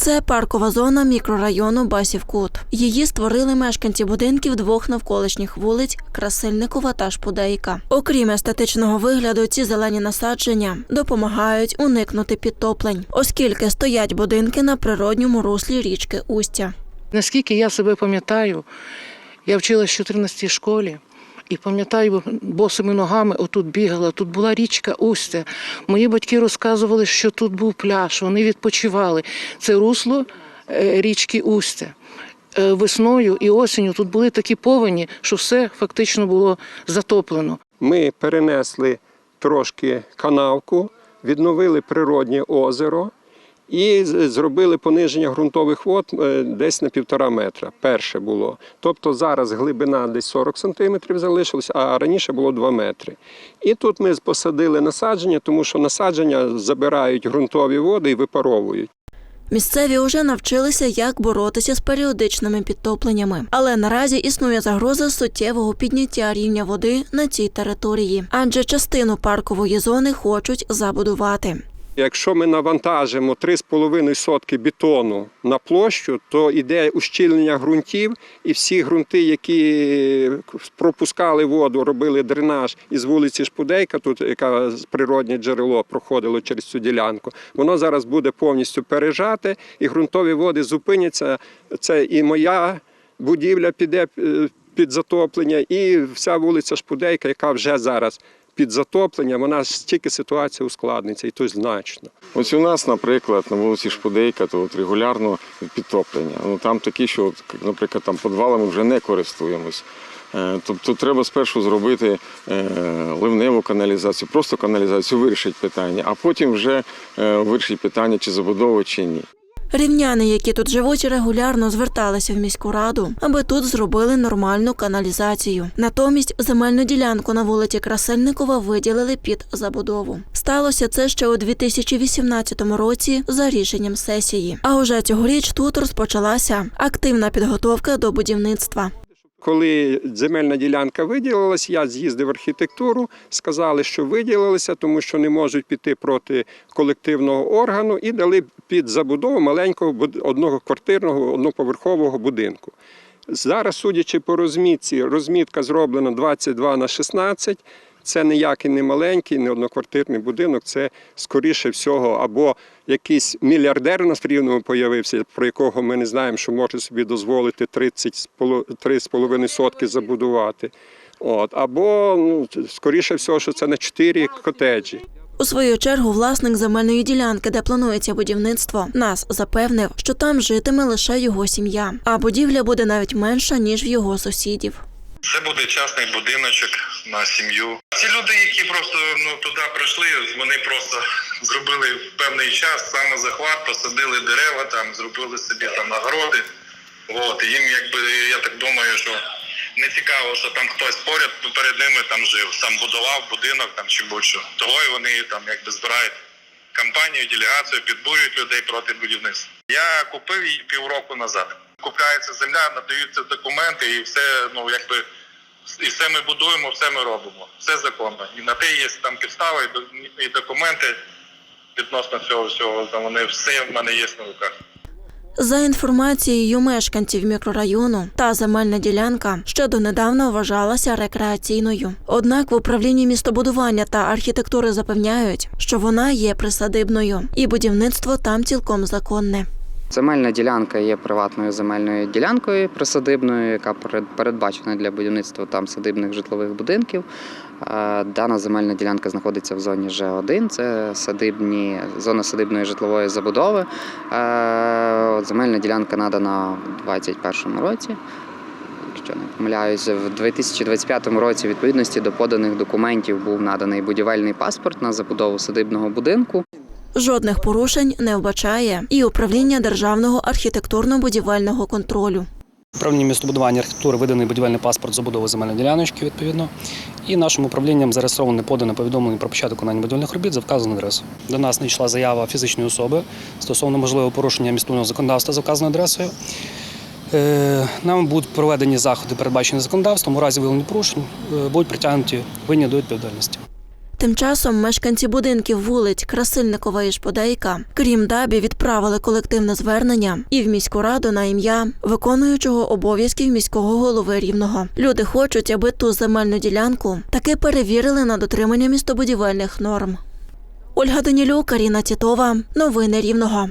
Це паркова зона мікрорайону Басівкут. Її створили мешканці будинків двох навколишніх вулиць Красильникова та Шпудейка. Окрім естетичного вигляду, ці зелені насадження допомагають уникнути підтоплень, оскільки стоять будинки на природньому руслі річки Устя. Наскільки я себе пам'ятаю, я вчилась в 14 школі. І пам'ятаю, босими ногами отут бігала, тут була річка Устя. Мої батьки розказували, що тут був пляж, вони відпочивали. Це русло е, річки Устя. Е, Весною і осінню тут були такі повені, що все фактично було затоплено. Ми перенесли трошки канавку, відновили природнє озеро і зробили пониження ґрунтових вод е, десь на півтора метра. Перше було. Тобто зараз глибина десь 40 сантиметрів залишилась, а раніше було 2 метри. І тут ми посадили насадження, тому що насадження забирають ґрунтові води і випаровують. Місцеві уже навчилися, як боротися з періодичними підтопленнями, але наразі існує загроза суттєвого підняття рівня води на цій території, адже частину паркової зони хочуть забудувати. Якщо ми навантажимо 3,5 сотки бетону на площу, то йде ущільнення ґрунтів, і всі ґрунти, які пропускали воду, робили дренаж із вулиці Шпудейка, тут яка природне джерело проходило через цю ділянку, воно зараз буде повністю пережате, і ґрунтові води зупиняться. Це і моя будівля піде е, під затоплення, і вся вулиця Шпудейка, яка вже зараз під затоплення, вона ж тільки ситуація ускладниться, і то значно. Ось у нас, наприклад, на вулиці Шпудейка, то от регулярно підтоплення. Ну там такі, що, от, наприклад, там підвалами вже не користуємось. Е, Тобто треба спершу зробити е, ливневу каналізацію, просто каналізацію, вирішити питання, а потім вже е, вирішити питання, чи забудовувати, чи ні. Рівняни, які тут живуть, регулярно зверталися в міську раду, аби тут зробили нормальну каналізацію. Натомість земельну ділянку на вулиці Красильникова виділили під забудову. Сталося це ще у 2018 році за рішенням сесії. А уже цьогоріч тут розпочалася активна підготовка до будівництва. Коли земельна ділянка виділилась, я з'їздив архітектуру, сказали, що виділилися, тому що не можуть піти проти колективного органу, і дали під забудову маленького одного одноквартирного одноповерхового будинку. Зараз, судячи по розмітці, розмітка зроблена 22 на 16. Це ніякий не маленький, не одноквартирний будинок. Це скоріше всього, або якийсь мільярдер на рівному появився, про якого ми не знаємо, що може собі дозволити 3,5 сотки забудувати. От, або ну, скоріше всього, що це на 4 котеджі. У свою чергу власник земельної ділянки, де планується будівництво, нас запевнив, що там житиме лише його сім'я, а будівля буде навіть менша ніж в його сусідів. Це буде частний будиночок на сім'ю. Ці люди, які просто ну туди прийшли, вони просто зробили певний час самозахват, посадили дерева, там зробили собі там нагороди. От їм, якби я так думаю, що не цікаво, що там хтось поряд перед ними там жив, там будував будинок там чи будь-що. Того і вони там якби збирають кампанію, делегацію, підбурюють людей проти будівництва. Я купив її півроку назад. Купляється земля, надаються документи, і все, ну якби і все ми будуємо, все ми робимо. Все законно. І на те є там підстави, і документи відносно цього всього. Там вони все в мене є на руках. За інформацією мешканців мікрорайону, та земельна ділянка ще донедавна вважалася рекреаційною. Однак в управлінні містобудування та архітектури запевняють, що вона є присадибною, і будівництво там цілком законне. Земельна ділянка є приватною земельною ділянкою присадибною, яка перед- передбачена для будівництва там садибних житлових будинків. Е, Дана земельна ділянка знаходиться в зоні Ж1, це садибні, зона садибної житлової забудови. Е, Земельна ділянка надана у 2021 році. Якщо не помиляюсь, в 2025 році, в відповідності до поданих документів, був наданий будівельний паспорт на забудову садибного будинку. Жодних порушень не вбачає і управління державного архітектурно-будівельного контролю. Управління містобудування архітектури виданий будівельний паспорт забудови земельної діляночки відповідно. І нашим управлінням зареєстровано подане повідомлення про початок виконання будівельних робіт за вказану адресу. До нас надійшла заява фізичної особи стосовно можливого порушення містобудівного законодавства за вказаною адресою. Е, Нам будуть проведені заходи, передбачені законодавством. У разі виявлення порушень е, будуть притягнуті винні до відповідальності. Тим часом мешканці будинків вулиць Красильникова і Шподейка, крім Дабі, відправили колективне звернення і в міську раду на ім'я виконуючого обов'язків міського голови рівного. Люди хочуть, аби ту земельну ділянку таки перевірили на дотримання містобудівельних норм. Ольга Данілюк, Каріна Тітова. Новини Рівного.